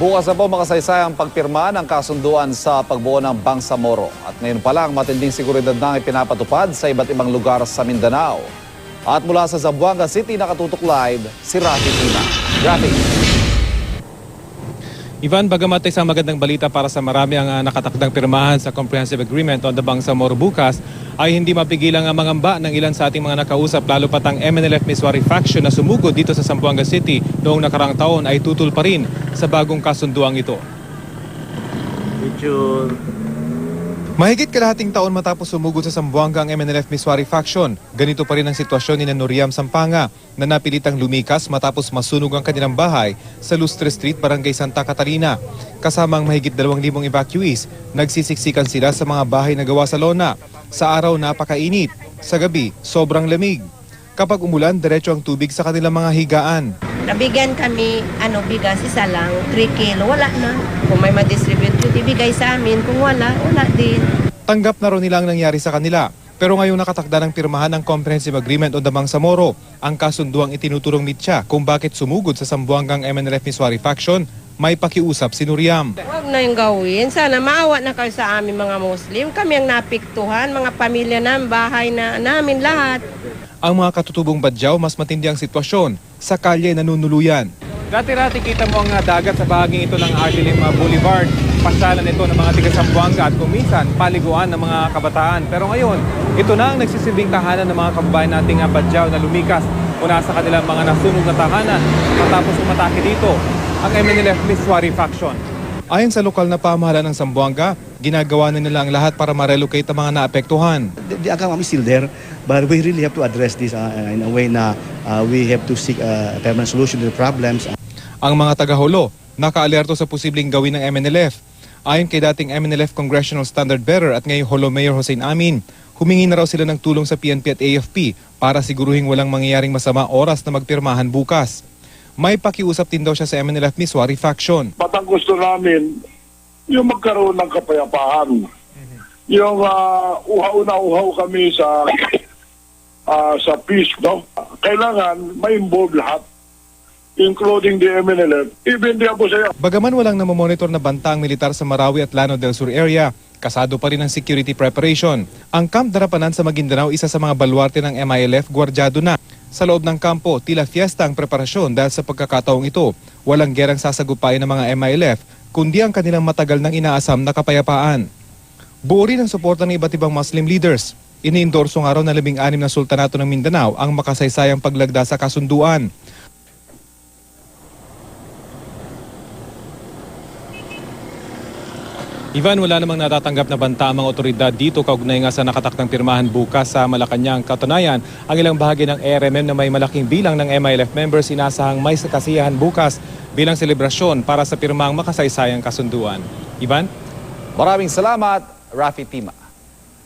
Bukas na po makasaysay ang pagpirma ng kasunduan sa pagbuo ng Bangsamoro. At ngayon pa lang matinding seguridad na ang ipinapatupad sa iba't ibang lugar sa Mindanao. At mula sa Zamboanga City nakatutok live si Rafi Tina. Rafi. Ivan, bagamat isang magandang balita para sa marami ang ah, nakatakdang pirmahan sa Comprehensive Agreement on the Bangsamoro bukas, ay hindi mapigilan ang mangamba ng ilan sa ating mga nakausap lalo pat ang MNLF Miswari faction na sumugod dito sa Zamboanga City noong nakarang taon ay tutul pa rin sa bagong kasunduang ito. Picture. Mahigit kalahating taon matapos sumugod sa Sambuanga ang MNLF Miswari faction, ganito pa rin ang sitwasyon ni Noriam Sampanga na napilitang lumikas matapos masunog ang kanilang bahay sa Lustre Street, Barangay Santa Catarina. Kasama ang mahigit 2,000 evacuees, nagsisiksikan sila sa mga bahay na gawa sa lona. Sa araw napakainit, sa gabi sobrang lamig. Kapag umulan, diretso ang tubig sa kanilang mga higaan. Nabigyan kami, ano, bigas, isa lang, 3 kilo, wala na. Kung may ma-distribute yun, ibigay sa amin. Kung wala, wala din. Tanggap na rin nila ang nangyari sa kanila. Pero ngayong nakatakda ng pirmahan ng Comprehensive Agreement on the Bangsamoro, ang kasunduang itinuturong mitya kung bakit sumugod sa Sambuangang MNLF Miswari faction, may pakiusap si Nuriam. Huwag na yung gawin. Sana maawa na kayo sa amin mga Muslim. Kami ang napiktuhan, mga pamilya namin, bahay na namin lahat. Ang mga katutubong badyaw, mas matindi ang sitwasyon. Sa kalye nanunuluyan. Dati-rati kita mo ang dagat sa bahaging ito ng Ardilim Boulevard. Pasyalan ito ng mga tiga Sambuanga at kuminsan paliguan ng mga kabataan. Pero ngayon, ito na ang nagsisilbing tahanan ng mga kababayan nating ah, badyaw na lumikas mula sa kanilang mga nasunog na tahanan matapos umatake dito ang MNLF Miswari faction. Ayon sa lokal na pamahalaan ng Sambuanga, ginagawa na nila ang lahat para ma-relocate ang mga naapektuhan. The, the account is still there, but we really have to address this uh, in a way na uh, we have to seek a permanent solution to the problems. Ang mga taga-Holo, nakaalerto sa posibleng gawin ng MNLF. Ayon kay dating MNLF Congressional Standard Bearer at ngayong Holo Mayor Hussein Amin, humingi na raw sila ng tulong sa PNP at AFP para siguruhing walang mangyayaring masama oras na magpirmahan bukas. May pakiusap din daw siya sa MNLF Miswari faction. Ba't ang gusto namin, yung magkaroon ng kapayapaan. Yung uh, uhaw na uhaw kami sa ah, sa peace, no? Kailangan ma-involve lahat, including the MNLF, even the Abu Sayyaf. Bagaman walang namomonitor na banta ang militar sa Marawi at Lano del Sur area, kasado pa rin ang security preparation. Ang Camp Darapanan sa Maguindanao isa sa mga baluarte ng MILF gwardyado na. Sa loob ng kampo, tila fiesta ang preparasyon dahil sa pagkakataong ito, walang gerang sasagupayan ng mga MILF, kundi ang kanilang matagal nang inaasam na kapayapaan. Buo rin ang suporta ng iba't ibang Muslim leaders. Iniendorso nga raw ng labing-anim na sultanato ng Mindanao ang makasaysayang paglagda sa kasunduan. Ivan, wala namang natatanggap na banta ang mga otoridad dito kaugnay nga sa nakatakdang pirmahan bukas sa Malacanang. Katunayan, ang ilang bahagi ng ARMM na may malaking bilang ng MILF members inasahang may kasiyahan bukas bilang selebrasyon para sa pirmang makasaysayang kasunduan. Ivan? Maraming salamat, Rafi Tima.